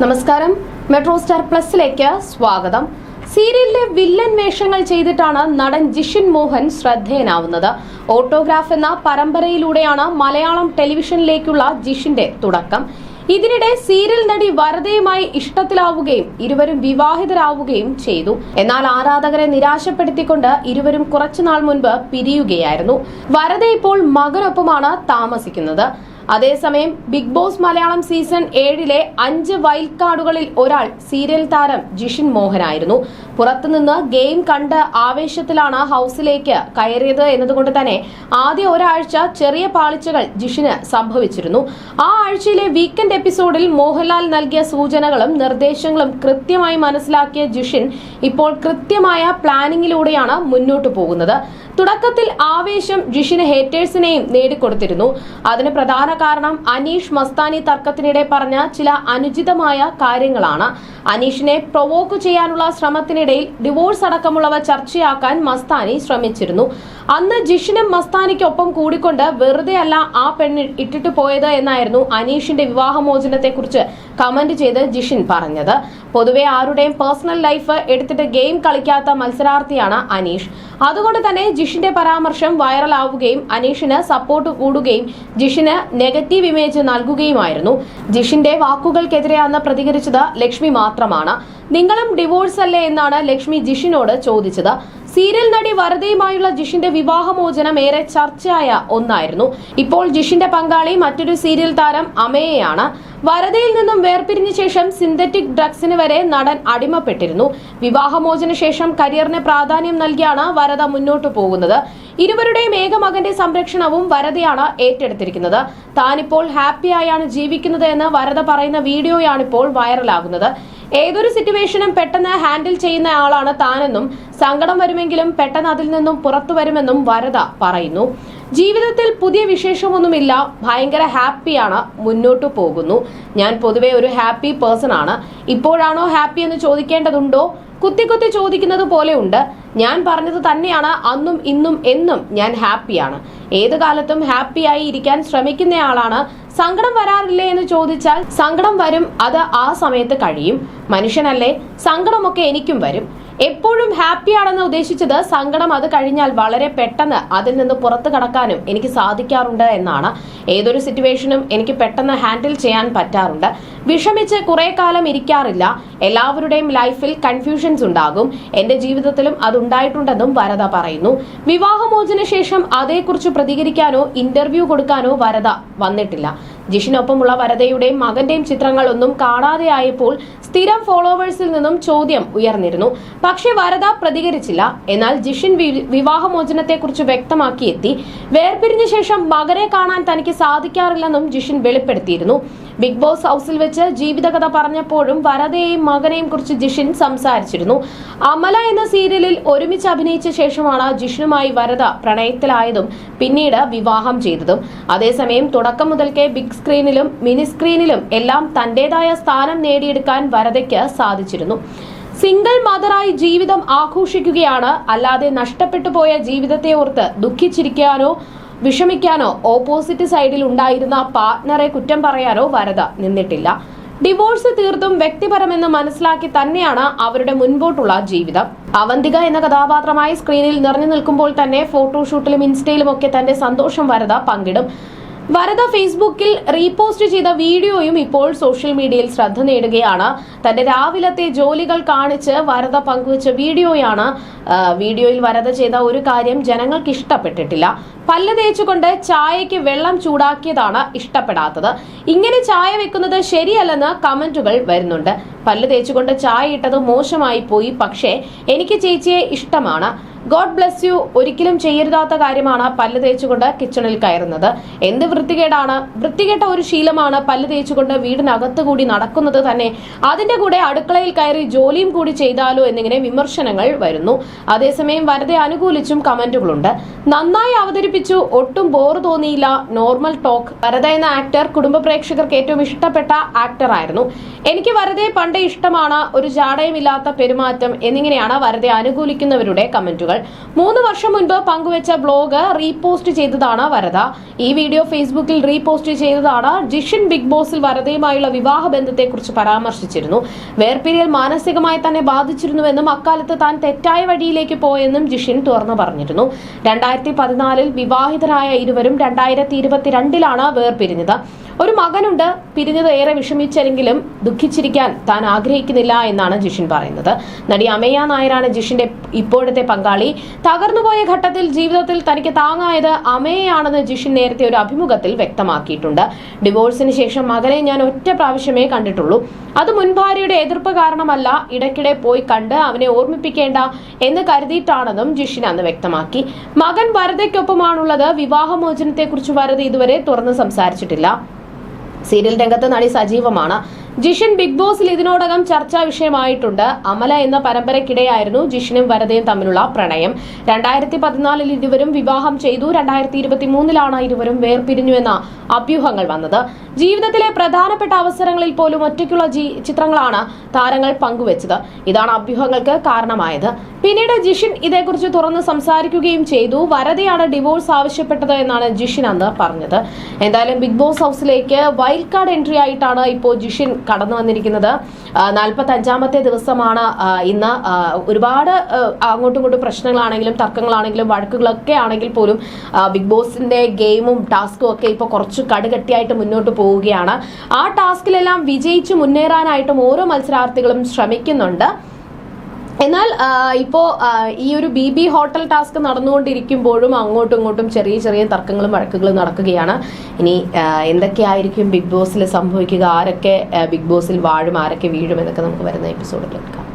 നമസ്കാരം. Metro star പ്ലസിലേക്ക് സ്വാഗതം. സീരിയലിലെ വില്ലൻ വേഷങ്ങൾ ചെയ്തിട്ടാണ് നടൻ ജിഷിൻ മോഹൻ ശ്രദ്ധേയനാവുന്നത്. ഓട്ടോഗ്രാഫ് എന്ന പരമ്പരയിലൂടെയാണ് മലയാളം ടെലിവിഷനിലേക്കുള്ള ജിഷിന്റെ തുടക്കം. ഇതിനിടെ സീരിയൽ നടി വരതയുമായി ഇഷ്ടത്തിലാവുകയും ഇരുവരും വിവാഹിതരാവുകയും ചെയ്തു. എന്നാൽ ആരാധകരെ നിരാശപ്പെടുത്തിക്കൊണ്ട് ഇരുവരും കുറച്ചുനാൾ മുൻപ് പിരിയുകയായിരുന്നു. വരത ഇപ്പോൾ മകനൊപ്പമാണ് താമസിക്കുന്നത്. അതേസമയം ബിഗ് ബോസ് മലയാളം സീസൺ ഏഴിലെ അഞ്ച് വൈൽഡ് കാർഡുകളിൽ ഒരാൾ സീരിയൽ താരം ജിഷിൻ മോഹനായിരുന്നു. പുറത്തുനിന്ന് ഗെയിം കണ്ട് ആവേശത്തിലാണ് ഹൗസിലേക്ക് കയറിയത് എന്നതുകൊണ്ട് തന്നെ ആദ്യ ഒരാഴ്ച ചെറിയ പാളിച്ചകൾ ജിഷിന് സംഭവിച്ചിരുന്നു. ആ ആഴ്ചയിലെ വീക്കെൻഡ് എപ്പിസോഡിൽ മോഹൻലാൽ നൽകിയ സൂചനകളും നിർദ്ദേശങ്ങളും കൃത്യമായി മനസ്സിലാക്കിയ ജിഷിൻ ഇപ്പോൾ കൃത്യമായ പ്ലാനിങ്ങിലൂടെയാണ് മുന്നോട്ടു പോകുന്നത്. തുടക്കത്തിൽ ആവേശം ജിഷിന് ഹേറ്റേഴ്സിനെയും നേടിക്കൊടുത്തിരുന്നു. അതിന് പ്രധാന കാരണം അനീഷ് മസ്താനി തർക്കത്തിനിടെ പറഞ്ഞ ചില അനുചിതമായ കാര്യങ്ങളാണ്. അനീഷിനെ പ്രൊവോക്ക് ചെയ്യാനുള്ള ശ്രമത്തിനിടയിൽ ഡിവോഴ്സ് അടക്കമുള്ളവ ചർച്ചയാക്കാൻ മസ്താനി ശ്രമിച്ചിരുന്നു. അന്ന് ജിഷിനും മസ്താനിക്കൊപ്പം കൂടിക്കൊണ്ട് വെറുതെ അല്ല ആ പെണ്ണ് ഇട്ടിട്ട് പോയത് എന്നായിരുന്നു അനീഷിന്റെ വിവാഹമോചനത്തെക്കുറിച്ച് കമന്റ് ചെയ്ത് ജിഷിൻ പറഞ്ഞത്. പൊതുവെ ആരുടെയും പേഴ്സണൽ ലൈഫ് എടുത്തിട്ട് ഗെയിം കളിക്കാത്ത മത്സരാർത്ഥിയാണ് അനീഷ്. അതുകൊണ്ട് തന്നെ ജിഷിന്റെ പരാമർശം വൈറലാവുകയും അനീഷിന് സപ്പോർട്ട് കൂടുകയും ജിഷിന് നെഗറ്റീവ് ഇമേജ് നൽകുകയുമായിരുന്നു. ജിഷിന്റെ വാക്കുകൾക്കെതിരെ അന്ന് പ്രതികരിച്ചത് ലക്ഷ്മി മാത്രമാണ്. നിങ്ങളും ഡിവോഴ്സ് അല്ലേ എന്നാണ് ലക്ഷ്മി ജിഷിനോട് ചോദിച്ചത്. സീരിയൽ നടി വരദയുമായുള്ള ജിഷിന്റെ വിവാഹമോചനം ഏറെ ചർച്ചയായ ഒന്നായിരുന്നു. ഇപ്പോൾ ജിഷിന്റെ പങ്കാളി മറ്റൊരു സീരിയൽ താരം അമേയാണ് വരദയിൽ നിന്നും വേർപിരിഞ്ഞ ശേഷം സിന്തറ്റിക് ഡ്രഗ്സിന് വരെ നടൻ അടിമപ്പെട്ടിരുന്നു. വിവാഹമോചന ശേഷം കരിയറിന് പ്രാധാന്യം നൽകിയാണ് വരദ മുന്നോട്ടു പോകുന്നത്. ഇരുവരുടെയും ഏക മകന്റെ സംരക്ഷണവും വരദയാണ് ഏറ്റെടുത്തിരിക്കുന്നത്. താനിപ്പോൾ ഹാപ്പിയായാണ് ജീവിക്കുന്നത് എന്ന് വരദ പറയുന്ന വീഡിയോയാണിപ്പോൾ വൈറലാകുന്നത്. ഏതൊരു സിറ്റുവേഷനും പെട്ടെന്ന് ഹാൻഡിൽ ചെയ്യുന്ന ആളാണ് താനെന്നും സങ്കടം വരുമെങ്കിലും പെട്ടെന്ന് അതിൽ നിന്നും പുറത്തു വരുമെന്നും വരദ പറയുന്നു. ജീവിതത്തിൽ പുതിയ വിശേഷമൊന്നുമില്ല. ഭയങ്കര ഹാപ്പിയാണ് മുന്നോട്ടു പോകുന്നു. ഞാൻ പൊതുവെ ഒരു ഹാപ്പി പേഴ്സൺ ആണ് ഇപ്പോഴാണോ ഹാപ്പി എന്ന് ചോദിക്കേണ്ടതുണ്ടോ? കുത്തി കുത്തി ചോദിക്കുന്നത് പോലെ ഉണ്ട് ഞാൻ പറഞ്ഞത് തന്നെയാണ്. അന്നും ഇന്നും എന്നും ഞാൻ ഹാപ്പിയാണ്. ഏത് കാലത്തും ഹാപ്പിയായി ഇരിക്കാൻ ശ്രമിക്കുന്നയാളാണ്. സങ്കടം വരാറില്ലേ എന്ന് ചോദിച്ചാൽ സങ്കടം വരും. അത് ആ സമയത്ത് കഴിയും. മനുഷ്യനല്ലേ? സങ്കടമൊക്കെ എനിക്കും വരും. എപ്പോഴും ഹാപ്പിയാണെന്ന് ഉദ്ദേശിച്ചത് സങ്കടം അത് കഴിഞ്ഞാൽ വളരെ പെട്ടെന്ന് അതിൽ നിന്ന് പുറത്തു കടക്കാനും എനിക്ക് സാധിക്കാറുണ്ട് എന്നാണ്. ഏതൊരു സിറ്റുവേഷനും എനിക്ക് പെട്ടെന്ന് ഹാൻഡിൽ ചെയ്യാൻ പറ്റാറുണ്ട്. വിഷമിച്ച് കുറെ കാലം ഇരിക്കാറില്ല. എല്ലാവരുടെയും ലൈഫിൽ കൺഫ്യൂഷൻസ് ഉണ്ടാകും. എന്റെ ജീവിതത്തിലും അതുണ്ടായിട്ടുണ്ടെന്നും വരദ പറയുന്നു. വിവാഹമോചന ശേഷം അതേക്കുറിച്ച് പ്രതികരിക്കാനോ ഇന്റർവ്യൂ കൊടുക്കാനോ വരദ വന്നിട്ടില്ല. ജിഷിനൊപ്പമുള്ള വരദയുടെയും മകന്റെയും ചിത്രങ്ങൾ ഒന്നും കാണാതെയായപ്പോൾ സ്ഥിരം ഫോളോവേഴ്സിൽ നിന്നും ചോദ്യം ഉയർന്നിരുന്നു. പക്ഷേ വരദ പ്രതികരിച്ചില്ല. എന്നാൽ ജിഷിൻ വിവാഹമോചനത്തെ വിവാഹമോചനത്തെക്കുറിച്ച് വ്യക്തമാക്കിയെത്തി. വേർപിരിഞ്ഞ ശേഷം മകനെ കാണാൻ തനിക്ക് സാധിക്കാറില്ലെന്നും ജിഷിൻ വെളിപ്പെടുത്തിയിരുന്നു. ബിഗ് ബോസ് ഹൗസിൽ വെച്ച് ജീവിതകഥ പറഞ്ഞപ്പോഴും വരതയെയും മകനെയും കുറിച്ച് ജിഷിൻ സംസാരിച്ചിരുന്നു. അമല എന്ന സീരിയലിൽ ഒരുമിച്ച് അഭിനയിച്ച ശേഷമാണ് ജിഷിനുമായി വരത പ്രണയത്തിലായതും പിന്നീട് വിവാഹം ചെയ്തതും. അതേസമയം തുടക്കം മുതൽക്കേ ബിഗ് സ്ക്രീനിലും മിനി സ്ക്രീനിലും എല്ലാം തന്റേതായ സ്ഥാനം നേടിയെടുക്കാൻ വരതയ്ക്ക് സാധിച്ചിരുന്നു. സിംഗിൾ മദറായി ജീവിതം ആഘോഷിക്കുകയാണ്. അല്ലാതെ നഷ്ടപ്പെട്ടു പോയ ജീവിതത്തെ ഓർത്ത് ദുഃഖിച്ചിരിക്കാനോ വിഷമിക്കാനോ ഓപ്പോസിറ്റ് സൈഡിൽ ഉണ്ടായിരുന്ന പാർട്ട്ണറെ കുറ്റം പറയാനോ വരദ നിന്നിട്ടില്ല. ഡിവോഴ്സ് തീർത്തും വ്യക്തിപരമെന്ന് മനസ്സിലാക്കി തന്നെയാണ് അവരുടെ മുൻപോട്ടുള്ള ജീവിതം. അവന്തിക എന്ന കഥാപാത്രമായി സ്ക്രീനിൽ നിറഞ്ഞു നിൽക്കുമ്പോൾ തന്നെ ഫോട്ടോഷൂട്ടിലും ഇൻസ്റ്റയിലും ഒക്കെ തന്റെ സന്തോഷം വരദ പങ്കിടും. വരദ ഫേസ്ബുക്കിൽ റീപോസ്റ്റ് ചെയ്ത വീഡിയോയും ഇപ്പോൾ സോഷ്യൽ മീഡിയയിൽ ശ്രദ്ധ നേടുകയാണ്. തന്റെ രാവിലത്തെ ജോലികൾ കാണിച്ച് വരദ പങ്കുവച്ച വീഡിയോയാണ് വീഡിയോയിൽ വരദ ചെയ്ത ഒരു കാര്യം ജനങ്ങൾക്ക് ഇഷ്ടപ്പെട്ടിട്ടില്ല. പല്ല് തേച്ചുകൊണ്ട് ചായയ്ക്ക് വെള്ളം ചൂടാക്കിയതാണ് ഇഷ്ടപ്പെടാത്തത്. ഇങ്ങനെ ചായ വെക്കുന്നത് ശരിയല്ലെന്ന് കമന്റുകൾ വരുന്നുണ്ട്. പല്ല് തേച്ചുകൊണ്ട് ചായ ഇട്ടത് മോശമായി പോയി പക്ഷേ എനിക്ക് ചേച്ചിയെ ഇഷ്ടമാണ്. ഗോഡ് ബ്ലെസ് യു ഒരിക്കലും ചെയ്യരുതാത്ത കാര്യമാണ് പല്ല് തേച്ചുകൊണ്ട് കിച്ചണിൽ കയറുന്നത്. എന്ത് വൃത്തികേടാണ്? വൃത്തികെട്ട ഒരു ശീലമാണ് പല്ല് തേച്ചുകൊണ്ട് വീടിനകത്ത് കൂടി നടക്കുന്നത് തന്നെ. അതിന്റെ കൂടെ അടുക്കളയിൽ കയറി ജോലിയും കൂടി ചെയ്താലോ എന്നിങ്ങനെ വിമർശനങ്ങൾ വരുന്നു. അതേസമയം വരതെ അനുകൂലിച്ചും കമന്റുകളുണ്ട്. നന്നായി അവതരിപ്പിച്ചു ഒട്ടും ബോർ തോന്നിയില്ല നോർമൽ ടോക്ക് വരദ എന്ന ആക്ടർ കുടുംബ പ്രേക്ഷകർക്ക് ഏറ്റവും ഇഷ്ടപ്പെട്ട ആക്ടർ ആയിരുന്നു. എനിക്ക് വരദയെ പണ്ടേ ഇഷ്ടമാണ് ഒരു ജാടയുമില്ലാത്ത പെരുമാറ്റം എന്നിങ്ങനെയാണ് വരദയെ അനുകൂലിക്കുന്നവരുടെ കമന്റുകൾ. മൂന്ന് വർഷം മുൻപ് പങ്കുവച്ച ബ്ലോഗ് റീപോസ്റ്റ് ചെയ്തതാണ് വരദ ഈ വീഡിയോ ഫേസ്ബുക്കിൽ റീപോസ്റ്റ് ചെയ്തതാണ് ജിഷൻ ബിഗ് ബോസിൽ വരദയുമായുള്ള വിവാഹ ബന്ധത്തെക്കുറിച്ച് പരാമർശിച്ചിരുന്നു. വേർപിരിയൽ മാനസികമായി തന്നെ ബാധിച്ചിരുന്നുവെന്നും അക്കാലത്ത് താൻ തെറ്റായ വഴിയിലേക്ക് പോയെന്നും ജിഷിൻ തുറന്നു പറഞ്ഞിരുന്നു. രണ്ടായിരത്തി പതിനാലിൽ വിവാഹിതരായ ഇരുവരും രണ്ടായിരത്തി ഇരുപത്തിരണ്ടിലാണ് വേർപിരിഞ്ഞത്. ഒരു മകനുണ്ട് പിരിഞ്ഞത് ഏറെ വിഷമിച്ചെങ്കിലും ദുഃഖിച്ചിരിക്കാൻ താൻ ആഗ്രഹിക്കുന്നില്ല എന്നാണ് ജിഷിൻ പറയുന്നത്. നടി അമേയ നായരാണ് ജിഷിന്റെ ഇപ്പോഴത്തെ പങ്കാളി. തകർന്നുപോയ ഘട്ടത്തിൽ ജീവിതത്തിൽ തനിക്ക് താങ്ങായത് അമയയാണെന്ന് ജിഷിൻ നേരത്തെ ഒരു അഭിമുഖത്തിൽ വ്യക്തമാക്കിയിട്ടുണ്ട്. ഡിവോഴ്സിന് ശേഷം മകനെ ഞാൻ ഒറ്റ പ്രാവശ്യമേ കണ്ടിട്ടുള്ളൂ. അത് മുൻ ഭാര്യയുടെ എതിർപ്പ് കാരണമല്ല ഇടയ്ക്കിടെ പോയി കണ്ട് അവനെ ഓർമ്മിപ്പിക്കേണ്ട എന്ന് കരുതിയിട്ടാണെന്നും ജിഷിൻ അന്ന് വ്യക്തമാക്കി. മകൻ വരതയ്ക്കൊപ്പമാണുള്ളത് വിവാഹമോചനത്തെക്കുറിച്ച് വരദ ഇതുവരെ തുറന്ന് സംസാരിച്ചിട്ടില്ല. സീരിയൽ രംഗത്ത് നടി സജീവമാണ്. ജിഷൻ ബിഗ് ബോസിൽ ഇതിനോടകം ചർച്ചാ വിഷയമായിട്ടുണ്ട്. അമല എന്ന പരമ്പരയ്ക്കിടെയായിരുന്നു ജിഷനും വരദയും തമ്മിലുള്ള പ്രണയം. രണ്ടായിരത്തി പതിനാലിൽ ഇരുവരും വിവാഹം ചെയ്തു. രണ്ടായിരത്തി ഇരുപത്തി മൂന്നിലാണ് ഇരുവരും വേർപിരിഞ്ഞുവെന്ന അഭ്യൂഹങ്ങൾ വന്നത്. ജീവിതത്തിലെ പ്രധാനപ്പെട്ട അവസരങ്ങളിൽ പോലും ഒറ്റയ്ക്കുള്ള ചിത്രങ്ങളാണ് താരങ്ങൾ പങ്കുവച്ചത്. ഇതാണ് അഭ്യൂഹങ്ങൾക്ക് കാരണമായത്. പിന്നീട് ജിഷിൻ ഇതേക്കുറിച്ച് തുറന്ന് സംസാരിക്കുകയും ചെയ്തു. വരദയാണ് ഡിവോഴ്സ് ആവശ്യപ്പെട്ടത് എന്നാണ് ജിഷിൻ അന്ന് പറഞ്ഞത്. എന്തായാലും ബിഗ് ബോസ് ഹൗസിലേക്ക് വൈൽഡ് കാർഡ് എൻട്രി ആയിട്ടാണ് ഇപ്പോൾ ജിഷിൻ കടന്നു വന്നിരിക്കുന്നത്. നാൽപ്പത്തി അഞ്ചാമത്തെ ദിവസമാണ് ഇന്ന്. ഒരുപാട് അങ്ങോട്ടും ഇങ്ങോട്ടും പ്രശ്നങ്ങളാണെങ്കിലും തർക്കങ്ങളാണെങ്കിലും വഴക്കുകളൊക്കെ ആണെങ്കിൽ പോലും ബിഗ് ബോസിന്റെ ഗെയിമും ടാസ്കും ഒക്കെ ഇപ്പോൾ കുറച്ച് കടുകട്ടിയായിട്ട് മുന്നോട്ട് പോവുകയാണ്. ആ ടാസ്കിലെല്ലാം വിജയിച്ച് മുന്നേറാനായിട്ടും ഓരോ മത്സരാർത്ഥികളും ശ്രമിക്കുന്നുണ്ട്. എന്നാൽ ഇപ്പോ ഈ ഒരു ബി ബി ഹോട്ടൽ ടാസ്ക് നടന്നുകൊണ്ടിരിക്കുമ്പോഴും അങ്ങോട്ടും ഇങ്ങോട്ടും ചെറിയ ചെറിയ തർക്കങ്ങളും വഴക്കുകളും നടക്കുകയാണ്. ഇനി എന്തൊക്കെയായിരിക്കും ബിഗ് ബോസിൽ സംഭവിക്കുക? ആരൊക്കെ ബിഗ് ബോസിൽ വാഴും? ആരൊക്കെ വീഴും? എന്നൊക്കെ നമുക്ക് വരുന്ന എപ്പിസോഡിൽ കേൾക്കാം.